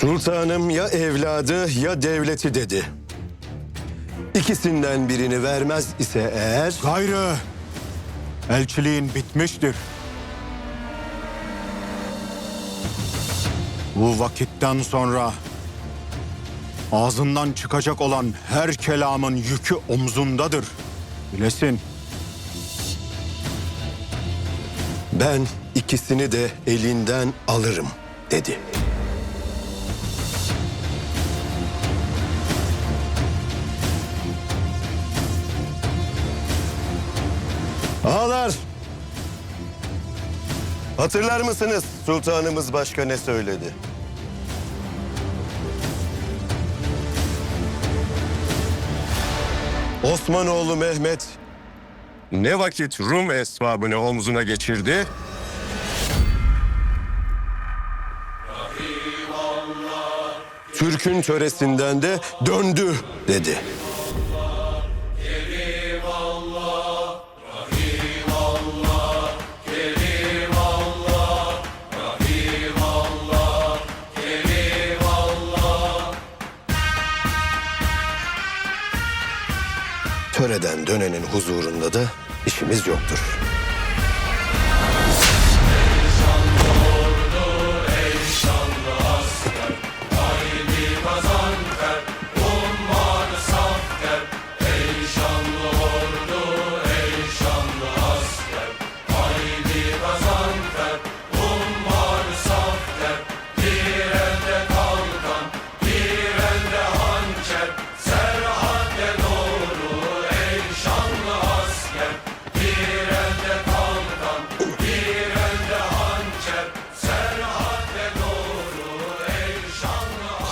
Sultanım ya evladı ya devleti dedi. İkisinden birini vermez ise eğer... Gayrı elçiliğin bitmiştir. Bu vakitten sonra ağzından çıkacak olan her kelamın yükü omzundadır. Bilesin. Ben ikisini de elinden alırım dedi. Ağalar! Hatırlar mısınız sultanımız başka ne söyledi? Osmanoğlu Mehmet ne vakit Rum esvabını omzuna geçirdi? Türk'ün töresinden de döndü dedi. Töreden dönenin huzurunda da işimiz yoktur.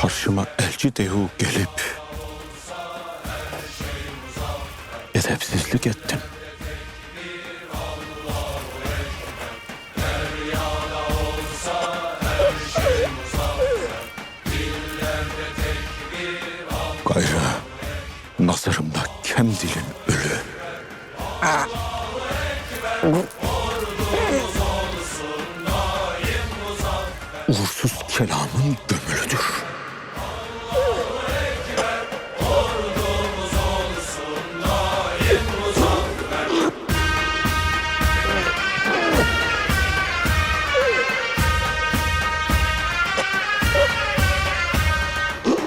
Karşıma elçi dehu gelip edepsizlik ettim. Gayrı nazarımda kem dilin ölü. Uğursuz kelamın gömülüdür.